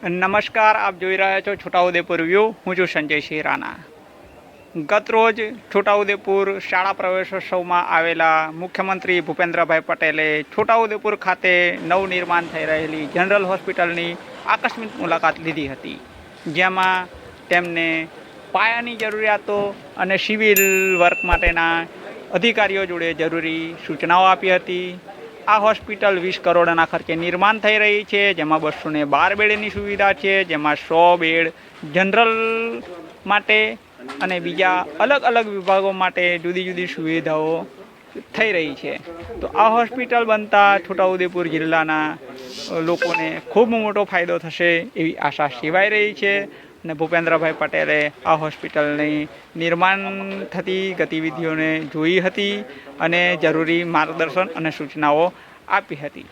નમસ્કાર, આપ જોઈ રહ્યા છો છોટાઉદેપુર વ્યૂ હું છું સંજયસિંહ રાણા ગત રોજ છોટાઉદેપુર શાળા પ્રવેશોત્સવમાં આવેલા મુખ્યમંત્રી ભૂપેન્દ્રભાઈ પટેલે છોટાઉદેપુર ખાતે નવનિર્માણ થઈ રહેલી જનરલ હોસ્પિટલની આકસ્મિક મુલાકાત લીધી હતી, જેમાં તેમને પાયાની જરૂરિયાતો અને સિવિલ વર્ક માટેના અધિકારીઓ જોડે જરૂરી સૂચનાઓ આપી હતી આ હોસ્પિટલ વીસ કરોડના ખર્ચે નિર્માણ થઈ રહી છે. જેમાં બસો ને બાર બેડની સુવિધા છે. જેમાં સો બેડ જનરલ માટે અને બીજા અલગ અલગ વિભાગો માટે જુદી જુદી સુવિધાઓ થઈ રહી છે. તો આ હોસ્પિટલ બનતા છોટાઉદેપુર જિલ્લાના લોકોને ખૂબ મોટો ફાયદો થશે એવી આશા સેવાઈ રહી છે. અને ભૂપેન્દ્રભાઈ પટેલે આ હોસ્પિટલની નિર્માણ થતી ગતિવિધિઓને જોઈ હતી અને જરૂરી માર્ગદર્શન અને સૂચનાઓ આપી હતી.